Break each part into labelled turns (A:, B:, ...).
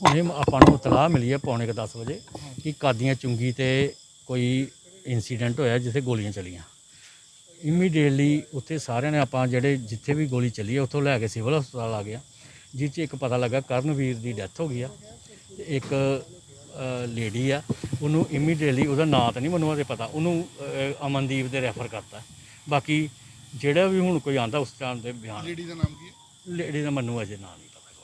A: ਹੁਣੇ ਆਪਾਂ ਨੂੰ ਇਤਲਾਹ ਮਿਲੀ ਹੈ ਪੌਣੇ ਕੁ 10 ਵਜੇ ਕਿ ਕਾਦੀਆਂ ਚੁੰਗੀ ਤੇ ਕੋਈ ਇਨਸੀਡੈਂਟ ਹੋਇਆ ਜਿੱਥੇ ਗੋਲੀਆਂ ਚੱਲੀਆਂ। ਇਮੀਡੀਏਟਲੀ ਉੱਥੇ ਸਾਰਿਆਂ ਨੇ ਆਪਾਂ ਜਿਹੜੇ ਜਿੱਥੇ ਵੀ ਗੋਲੀ ਚੱਲੀ ਹੈ ਉੱਥੋਂ ਲੈ ਕੇ ਸਿਵਲ ਹਸਪਤਾਲ ਆ ਗਿਆ ਜਿਸ 'ਚ ਇੱਕ ਪਤਾ ਲੱਗਾ ਕਰਨਵੀਰ ਦੀ ਡੈਥ ਹੋ ਗਈ ਆ ਤੇ ਇੱਕ ਲੇਡੀ ਆ। ਉਹਨੂੰ ਇਮੀਡੀਏਟਲੀ ਉਹਦਾ ਨਾਂ ਤਾਂ ਨਹੀਂ ਮੈਨੂੰ ਅਜੇ ਪਤਾ ਉਹਨੂੰ ਅਮਨਦੀਪ ਦੇ ਰੈਫਰ ਕਰਤਾ। ਬਾਕੀ ਜਿਹੜਾ ਵੀ ਹੁਣ ਕੋਈ ਆਂਦਾ ਉਸ ਟਾਈਮ ਦੇ ਬਿਆਨ
B: ਲੇਡੀ ਦਾ ਨਾਮ ਕੀ ਹੈ?
A: ਲੇਡੀ ਦਾ ਮੈਨੂੰ ਅਜੇ ਨਾਂ ਨਹੀਂ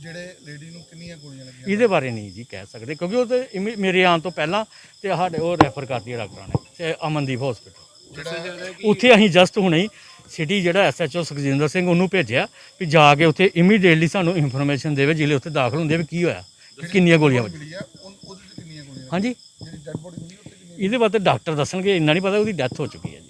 B: ਜਿਹੜੇ ਲੇਡੀ ਨੂੰ ਕਿੰਨੀਆਂ ਗੋਲੀਆਂ ਲੱਗੀਆਂ
A: ਇਹਦੇ ਬਾਰੇ ਨਹੀਂ ਜੀ ਕਹਿ ਸਕਦੇ ਕਿਉਂਕਿ ਉਹ ਤੇ ਇਮੀ- ਮੇਰੇ ਆਉਣ ਤੋਂ ਪਹਿਲਾਂ ਤੇ ਸਾਡੇ ਉਹ ਰੈਫਰ ਕਰਦੀ ਹੈ ਡਾਕਟਰਾਂ ਨੇ ਤੇ ਅਮਨਦੀਪ ਹਸਪੀਟਲ
B: ਜਿਹੜਾ
A: ਉੱਥੇ ਅਸੀਂ ਜਸਟ ਹੁਣੇ ਹੀ ਸਿਟੀ ਜਿਹੜਾ ਐਸਐਚਓ ਸੁਖਜਿੰਦਰ ਸਿੰਘ ਉਹਨੂੰ ਭੇਜਿਆ ਵੀ ਜਾ ਕੇ ਉੱਥੇ ਇਮੀਡੀਏਟਲੀ ਸਾਨੂੰ ਇਨਫੋਰਮੇਸ਼ਨ ਦੇਵੇ ਜਿਹੜੇ ਉੱਥੇ ਦਾਖਲ ਹੁੰਦੇ ਵੀ ਕੀ ਹੋਇਆ ਕਿੰਨੀਆਂ ਗੋਲੀਆਂ ਵੱਜੀਆਂ
B: ਮਿਲੀ ਆ ਉਹ- ਉਹਦੇ ਤੇ ਕਿੰਨੀਆਂ ਗੋਲੀਆਂ
A: ਹਾਂਜੀ।
B: ਜਿਹੜੀ ਡੈਡ ਬੋਡੀ ਮਿਲੀ ਉੱਤੇ ਕਿੰਨੀਆਂ
A: ਇਹਦੇ ਬਾਰੇ ਡਾਕਟਰ ਦੱਸਣਗੇ ਇੰਨਾ ਨਹੀਂ ਪਤਾ ਉਹਦੀ ਡੈਥ ਹੋ ਚੁੱਕੀ ਹੈ ਜੀ।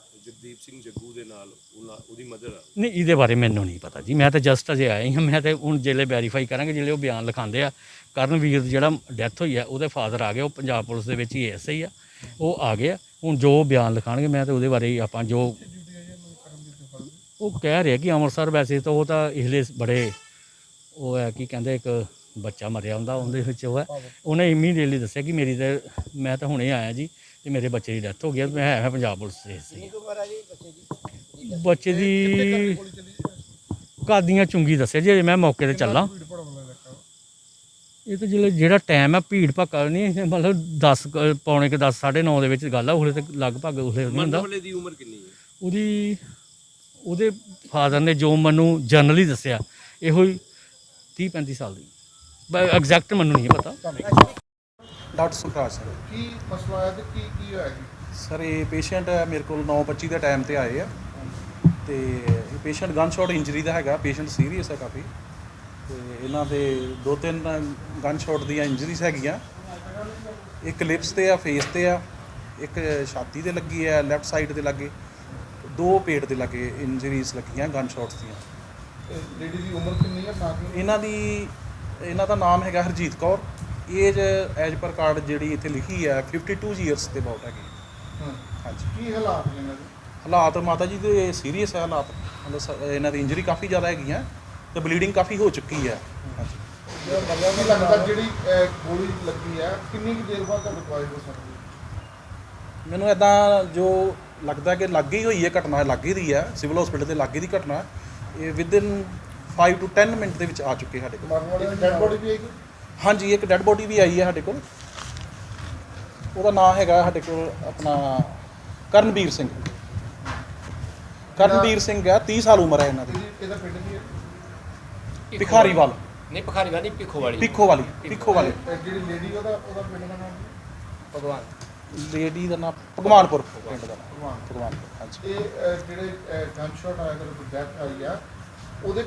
C: ਜਗਦੀਪ ਸਿੰਘ ਜੱਗੂ ਦੇ ਨਾਲ ਉਹਨਾਂ ਉਹਦੀ ਮਦਰ ਆ।
A: ਨਹੀਂ ਇਹਦੇ ਬਾਰੇ ਮੈਨੂੰ ਨਹੀਂ ਪਤਾ ਜੀ। ਮੈਂ ਤਾਂ ਜਸਟ ਅਜੇ ਆਇਆ ਹੀ ਹਾਂ। ਮੈਂ ਤਾਂ ਹੁਣ ਜਿਹੜੇ ਵੈਰੀਫਾਈ ਕਰਾਂਗੇ ਜਿਹੜੇ ਉਹ ਬਿਆਨ ਲਿਖਾਉਂਦੇ ਆ। ਕਰਨਵੀਰ ਜਿਹੜਾ ਡੈਥ ਹੋਈ ਆ ਉਹਦੇ ਫਾਦਰ ਆ ਗਏ। ਉਹ ਪੰਜਾਬ ਪੁਲਿਸ ਦੇ ਵਿੱਚ ਹੀ ਐਸਆਈ ਆ। ਉਹ ਆ ਗਏ ਆ। ਹੁਣ ਜੋ ਬਿਆਨ ਲਿਖਾਣਗੇ ਮੈਂ ਤਾਂ ਉਹਦੇ ਬਾਰੇ ਹੀ ਆਪਾਂ ਜੋ ਉਹ ਕਹਿ ਰਿਹਾ ਕਿ ਅੰਮ੍ਰਿਤਸਰ ਵੈਸੇ ਤਾਂ ਉਹ ਤਾਂ ਇਸਲੇ ਬੜੇ ਉਹ ਹੈ ਕੀ ਕਹਿੰਦੇ ਇੱਕ ਬੱਚਾ ਮਰਿਆ ਹੁੰਦਾ ਉਹਦੇ ਵਿੱਚ ਉਹ ਹੈ। ਉਹਨੇ ਇਮੀਡੀਏਟਲੀ ਦੱਸਿਆ ਕਿ ਮੇਰੀ ਤਾਂ ਮੈਂ ਤਾਂ ਹੁਣੇ ਆਇਆ ਜੀ ਤੇ ਮੇਰੇ ਬੱਚੇ ਦੀ ਡੈਥ ਹੋ ਗਈ ਹੈ ਮੈਂ ਹੈ ਪੰਜਾਬ ਪੁਲਿਸ ਦੇ ਸੀ ਬੱਚੇ ਦੀ ਕਾਦੀਆਂ ਚੁੰਗੀ ਦੱਸਿਆ ਜੀ ਮੈਂ ਮੌਕੇ ਤੇ ਚੱਲਾਂ। ਇਹ ਤਾਂ ਜਿਹੜਾ ਜਿਹੜਾ ਟਾਈਮ ਹੈ ਭੀੜ ਭੱਕਾ ਨਹੀਂ ਮਤਲਬ 10 ਕੁ- ਪੌਣੇ ਕਿ 10 9:30 ਦੇ ਵਿੱਚ ਗੱਲ ਆ ਉਹਲੇ ਤੇ ਲਗਭਗ ਉਹਲੇ ਨਹੀਂ ਹੁੰਦਾ।
C: ਵਾਲੇ ਦੀ ਉਮਰ ਕਿੰਨੀ ਹੈ
A: ਉਹਦੀ ਉਹਦੇ ਫਾਦਰ ਨੇ ਜੋ ਮੈਨੂੰ ਜਨਰਲੀ ਦੱਸਿਆ ਇਹੋ ਹੀ 30 35 ਸਾਲ ਦੀ। ਐਗਜ਼ੈਕਟ ਮੈਨੂੰ ਨਹੀਂ ਪਤਾ।
D: Doctor Sukhraj sir.
B: ਕੀ ਮਸਲਾ ਆਇਆ ਤੇ ਕੀ ਕੀ ਹੋਇਆ ਜੀ?
D: ਸਰ ਇਹ ਪੇਸ਼ੈਂਟ ਮੇਰੇ ਕੋਲ 9:25 ਦੇ ਟਾਈਮ ਤੇ ਆਏ ਆ। ਤੇ ਇਹ ਪੇਸ਼ੈਂਟ ਗਨ ਸ਼ਾਟ ਇੰਜਰੀ ਦਾ ਹੈਗਾ ਪੇਸ਼ੈਂਟ ਸੀਰੀਅਸ ਹੈ ਕਾਫੀ। ਤੇ ਇਹਨਾਂ ਦੇ ਦੋ ਤਿੰਨ ਗਨ ਸ਼ਾਟ ਦੀਆਂ ਇੰਜਰੀਜ਼ ਹੈਗੀਆਂ। ਇੱਕ ਲਿਪਸ ਤੇ ਆ ਫੇਸ ਤੇ ਆ ਇੱਕ ਛਾਤੀ ਤੇ ਲੱਗੀ ਹੈ ਲੈਫਟ ਸਾਈਡ ਤੇ ਲੱਗੇ। ਦੋ ਪੇਟ ਦੇ ਲੱਗੇ ਇੰਜਰੀਜ਼ ਲੱਗੀਆਂ ਗਨ ਸ਼ਾਟਸ ਦੀਆਂ।
B: ਲੇਡੀ ਦੀ ਉਮਰ ਕਿੰਨੀ ਹੈ ਕਿ
D: ਇਹਨਾਂ ਦੀ ਇਹਨਾਂ ਦਾ ਨਾਮ ਹੈਗਾ Harjeet Kaur. Age as per card ਜਿਹੜੀ ਇੱਥੇ ਲਿਖੀ ਹੈ 52 ਇਅਰਸ ਦੇ ਅਬਾਊਟ ਹੈਗੀ।
B: ਹਾਂ।
D: ਹਾਂਜੀ।
B: ਕੀ ਹਾਲਾਤ ਨੇ ਇਹਨਾਂ ਦੇ?
D: ਹਾਲਾਤ ਮਾਤਾ ਜੀ ਦੇ ਸੀਰੀਅਸ ਹੈ ਹਾਲਾਤ। ਮਤਲਬ ਇਹਨਾਂ ਦੀ ਇੰਜਰੀ ਕਾਫੀ ਜ਼ਿਆਦਾ ਹੈਗੀਆਂ ਤੇ ਬਲੀਡਿੰਗ ਕਾਫੀ ਹੋ ਚੁੱਕੀ ਹੈ। ਹਾਂਜੀ।
B: ਕੀ ਲੱਗਦਾ ਜਿਹੜੀ ਅਹ, ਗੋਲੀ ਲੱਗੀ ਹੈ ਕਿੰਨੀ ਕੁ ਦੇਰ ਬਾਅਦ ਰਿਕਵਾਇਰ ਹੋ ਸਕਦੀ ਹੈ
D: ਮੈਨੂੰ ਇਦਾਂ ਜੋ ਲੱਗਦਾ ਕਿ ਲੱਗ ਹੀ ਹੋਈ ਹੈ ਘਟਨਾ ਲੱਗ ਹੀ ਰਹੀ ਹੈ। ਸਿਵਲ ਹਸਪੀਟਲ ਦੇ ਲਾਗੇ ਦੀ ਘਟਨਾ। ਹੈ। ਇਹ ਵਿਦਿਨ 5 ਟੂ 10 ਮਿੰਟ ਦੇ ਵਿੱਚ ਆ ਚੁੱਕੇ ਸਾਡੇ ਕੋਲ।
B: ਮਰਨ ਵਾਲੇ ਦੀ ਡੈਡ ਬੋਡੀ ਵੀ ਆਏਗੀ
D: ਹਾਂਜੀ ਇੱਕ ਡੈੱਡ ਬੋਡੀ ਵੀ ਆਈ ਹੈ ਸਾਡੇ ਕੋਲ। ਉਹਦਾ ਨਾਮ ਹੈਗਾ ਸਾਡੇ ਕੋਲ ਆਪਣਾ ਕਰਨਵੀਰ ਸਿੰਘ। ਕਰਨਵੀਰ ਸਿੰਘ ਹੈ 30 ਸਾਲ ਉਮਰ ਹੈ ਇਹਨਾਂ ਦੀ।
B: ਇਹਦੀ ਪਿੰਡ ਕੀ ਹੈ?
D: ਭਿਖਾਰੀਵਾਲ
E: ਨਹੀਂ ਭਖਾਰੀ ਵਾਲੀ ਪਿੱਖੋ ਵਾਲੀ
D: ਪਿੱਖੋ ਵਾਲੀ ਪਿੱਖੋ ਵਾਲੀ
B: ਤੇ ਜਿਹੜੀ ਲੇਡੀ ਉਹਦਾ ਉਹਦਾ ਪਿੰਡ ਦਾ ਨਾਮ ਕੀ?
E: ਭਗਵਾਨ।
D: ਲੇਡੀ ਦਾ ਨਾਮ ਭਗਵਾਨਪੁਰ ਪਿੰਡ ਦਾ ਨਾਮ।
B: ਭਗਵਾਨ
D: ਭਗਵਾਨਪੁਰ ਹਾਂਜੀ।
B: ਇਹ ਅਹ, ਜਿਹੜੇ ਗਨ ਸ਼ਾਟ ਆਇਆ ਤੇ ਡੈਥ ਆਈ ਆ ਉਹਦੇ